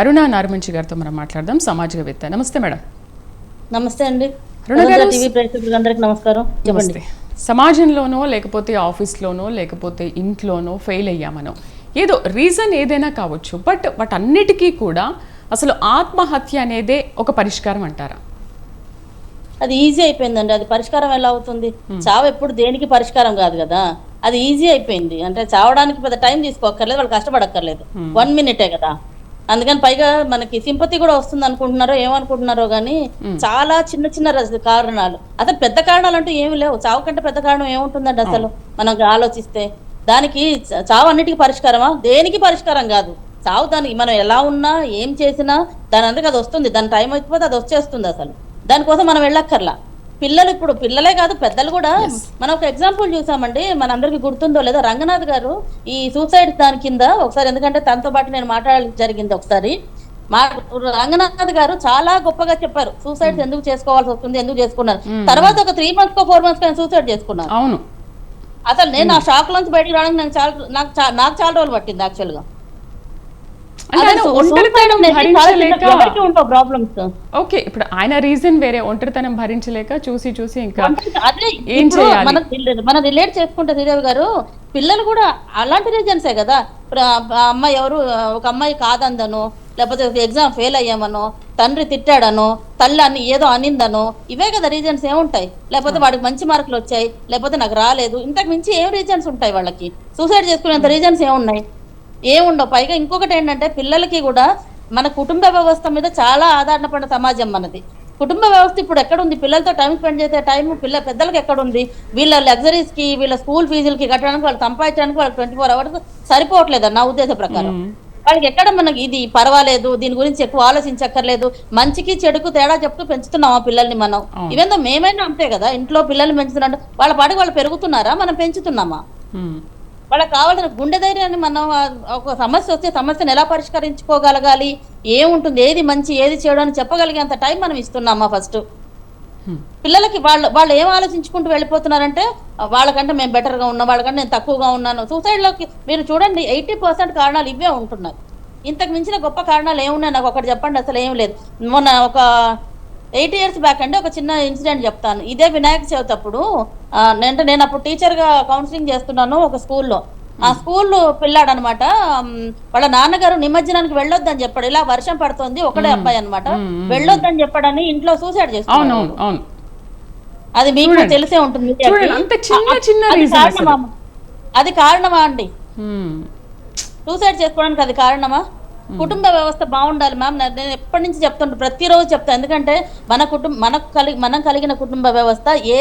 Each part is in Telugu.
అరుణ నారమంచి గారితో మనం మాట్లాడదాం సామాజికవేత్త. నమస్తే మేడం. నమస్తే అండి. టీవీ ప్రేక్షకులందరికీ నమస్కారం. చెప్పండి. సమాజంలోనో లేకపోతే ఆఫీస్లోనో లేకపోతే ఇంట్లోనో ఫెయిల్ అయ్యామనో. ఏదో రీజన్ ఏదైనా కావచ్చు బట్ వాటన్నిటికీ కూడా అసలు ఆత్మహత్య అనేదే ఒక పరిష్కారం అంటారా? అది ఈజీ అయిపోయిందండి. అది పరిష్కారం ఎలా అవుతుంది? చావు ఎప్పుడు దేనికి పరిష్కారం కాదు కదా. అది ఈజీ అయిపోయింది. అంటే చావడానికి పెద్ద టైం తీసుకోక్కర్లేదు వాళ్ళు కష్టపడక్కర్లేదు. వన్ మినిటే కదా. అందుకని పైగా మనకి సింపతి కూడా వస్తుంది అనుకుంటున్నారో ఏమనుకుంటున్నారో కానీ చాలా చిన్న చిన్న కారణాలు. అసలు పెద్ద కారణాలు అంటూ ఏమి లేవు. చావు కంటే పెద్ద కారణం ఏముంటుందండి అసలు? మనం ఆలోచిస్తే. దానికి చావు అన్నిటికీ పరిష్కారమా? దేనికి పరిష్కారం కాదు. చావు దానికి మనం ఎలా ఉన్నా ఏం చేసినా దాని అందుకు అది వస్తుంది. దాని టైం అయిపోతే అది వచ్చేస్తుంది అసలు. దానికోసం మనం వెళ్ళక్కర్లా. పిల్లలు ఇప్పుడు పిల్లలే కాదు పెద్దలు కూడా. మనం ఒక ఎగ్జాంపుల్ చూసామండి మనందరికి గుర్తుందో లేదో. రంగనాథ్ గారు ఈ సూసైడ్ దాని కింద ఒకసారి ఎందుకంటే తనతో పాటు నేను మాట్లాడాలి జరిగింది ఒకసారి. మా రంగనాథ్ గారు చాలా గొప్పగా చెప్పారు సూసైడ్ ఎందుకు చేసుకోవాల్సి వస్తుంది ఎందుకు చేసుకున్నారు. తర్వాత ఒక త్రీ మంత్స్ కో ఫోర్ మంత్స్ కానీ సూసైడ్ చేసుకున్నారు. అవును. అసలు నేను ఆ షాక్ నుంచి బయటికి రావడానికి నాకు చాలా నాకు చాలా రోజులు పట్టింది యాక్చువల్గా అంటే ఆయన ఒంటరితనం భరించలేక ఎవరికి ఉంటావు ప్రాబ్లమ్స్ ఓకే ఇప్పుడు ఆయన రీజన్ వేరే ఒంటరితనం భరించలేక చూసి చూసి ఇంకా ఏం చేయాలి? మన రిలేట్ చేసుకుంటే శ్రీదేవి గారు పిల్లలు కూడా అలాంటి రీజన్సే కదా? ఇప్పుడు అమ్మాయి ఎవరు? ఒక అమ్మాయి కాదందనో లేకపోతే ఎగ్జామ్ ఫెయిల్ అయ్యామనో తండ్రి తిట్టాడనో తల్లి అని ఏదో అనిందనో ఇవే కదా రీజన్స్ ఏముంటాయి? లేకపోతే వాడికి మంచి మార్కులు వచ్చాయి లేకపోతే నాకు రాలేదు. ఇంతకు మించి ఏం రీజన్స్ ఉంటాయి వాళ్ళకి? సూసైడ్ చేసుకునేంత రీజన్స్ ఏమున్నాయి? ఏముండవు. పైగా ఇంకొకటి ఏంటంటే పిల్లలకి కూడా మన కుటుంబ వ్యవస్థ మీద చాలా ఆధారపడిన సమాజం మనది. కుటుంబ వ్యవస్థ ఇప్పుడు ఎక్కడ ఉంది పిల్లలతో టైం స్పెండ్ చేసే టైం పిల్ల పెద్దలకి ఎక్కడ ఉంది వీళ్ళ లగ్జరీస్కి వీళ్ళ స్కూల్ ఫీజులకి కట్టడానికి వాళ్ళు సంపాదించడానికి వాళ్ళకి ట్వంటీ ఫోర్ అవర్స్ సరిపోవట్లేదు నా ఉద్దేశ ప్రకారం. వాళ్ళకి ఎక్కడ మనకి ఇది పర్వాలేదు దీని గురించి ఎక్కువ ఆలోచించక్కర్లేదు మంచికి చెడుకు తేడా చెప్తూ పెంచుతున్నామా పిల్లల్ని మనం? ఇవేందో మేమైనా అంతే కదా? ఇంట్లో పిల్లల్ని పెంచుతున్నట్టు వాళ్ళ పాటికి వాళ్ళు పెరుగుతున్నారా? మనం పెంచుతున్నామా. వాళ్ళకి కావాల్సిన గుండె ధైర్యాన్ని మనం ఒక సమస్య వస్తే సమస్యను ఎలా పరిష్కరించుకోగలగాలి? ఏముంటుంది? ఏది మంచి ఏది చెడు అని చెప్పగలిగేంత టైం మనం ఇస్తున్నామా ఫస్ట్? పిల్లలకి వాళ్ళు వాళ్ళు ఏం ఆలోచించుకుంటూ వెళ్ళిపోతున్నారంటే వాళ్ళకంటే మేము బెటర్గా ఉన్నాం వాళ్ళకంటే నేను తక్కువగా ఉన్నాను. సూసైడ్లోకి మీరు చూడండి ఎయిటీ పర్సెంట్ కారణాలు ఇవే ఉంటున్నాయి. ఇంతకు మించిన గొప్ప కారణాలు ఏమున్నాయి? నాకు ఒకటి చెప్పండి అసలు ఏం లేదు. మొన్న ఒక ఎయిట్ ఇయర్స్ బ్యాక్ అంటే ఒక చిన్న ఇన్సిడెంట్ చెప్తాను. ఇదే వినాయక చవితి అప్పుడు ఆ, నేను అప్పుడు టీచర్గా కౌన్సిలింగ్ చేస్తున్నాను ఒక స్కూల్లో. ఆ స్కూల్ పిల్లాడు అనమాట వాళ్ళ నాన్నగారు నిమజ్జనానికి వెళ్ళొద్దని చెప్పాడు. ఇలా వర్షం పడుతుంది ఒకడే అబ్బాయి అనమాట వెళ్ళొద్దని చెప్పాడని ఇంట్లో సూసైడ్ చేసుకున్నాడు అవును. అది మీకు తెలిసే ఉంటుంది. అది కారణమా? అండి. సూసైడ్ చేసుకోవడానికి అది కారణమా? కుటుంబ వ్యవస్థ బాగుండాలి మ్యామ్. నేను ఎప్పటి నుంచి చెప్తుంటా ప్రతిరోజు చెప్తాను ఎందుకంటే మన కుటుంబ మనకు కలిగి మనం కలిగిన కుటుంబ వ్యవస్థ ఏ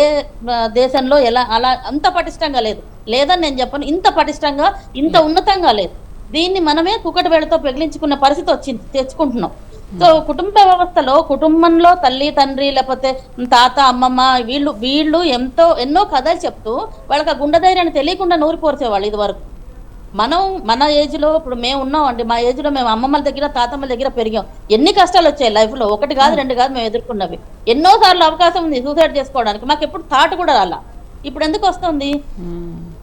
దేశంలో ఎలా అలా అంత పటిష్టంగా లేదు. లేదని నేను చెప్పను. ఇంత పటిష్టంగా ఇంత ఉన్నతంగా లేదు. దీన్ని మనమే కుక్కటి వేళతో పెగిలించుకున్న పరిస్థితి వచ్చింది తెచ్చుకుంటున్నాం. సో కుటుంబ వ్యవస్థలో కుటుంబంలో తల్లి తండ్రి లేకపోతే తాత అమ్మమ్మ వీళ్ళు వీళ్ళు ఎంతో ఎన్నో కథలు చెప్తూ వాళ్ళకి ఆ గుండె ధైర్యాన్ని తెలియకుండా నూరి పోర్చేవాళ్ళు ఇది వరకు మనం మన ఏజ్లో ఇప్పుడు మేము ఉన్నాం అండి మా ఏజ్లో మేము అమ్మమ్మల దగ్గర తాతమ్మల దగ్గర పెరిగాం. ఎన్ని కష్టాలు వచ్చాయి లైఫ్లో ఒకటి కాదు రెండు కాదు మేము ఎదుర్కొన్నవి. ఎన్నో సార్లు అవకాశం ఉంది సూసైడ్ చేసుకోవడానికి. మాకు ఎప్పుడు థాట్ కూడా రాలా. ఇప్పుడు ఎందుకు వస్తుంది.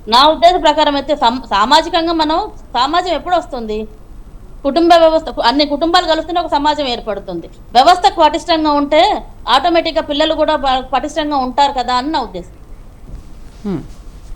నా ఉద్దేశ ప్రకారం అయితే సమ్- సామాజికంగా మనం సమాజం ఎప్పుడు వస్తుంది? కుటుంబ వ్యవస్థ అన్ని కుటుంబాలు కలుస్తూనే ఒక సమాజం ఏర్పడుతుంది. వ్యవస్థ పటిష్టంగా ఉంటే ఆటోమేటిక్గా పిల్లలు కూడా పటిష్టంగా ఉంటారు కదా అని నా ఉద్దేశం.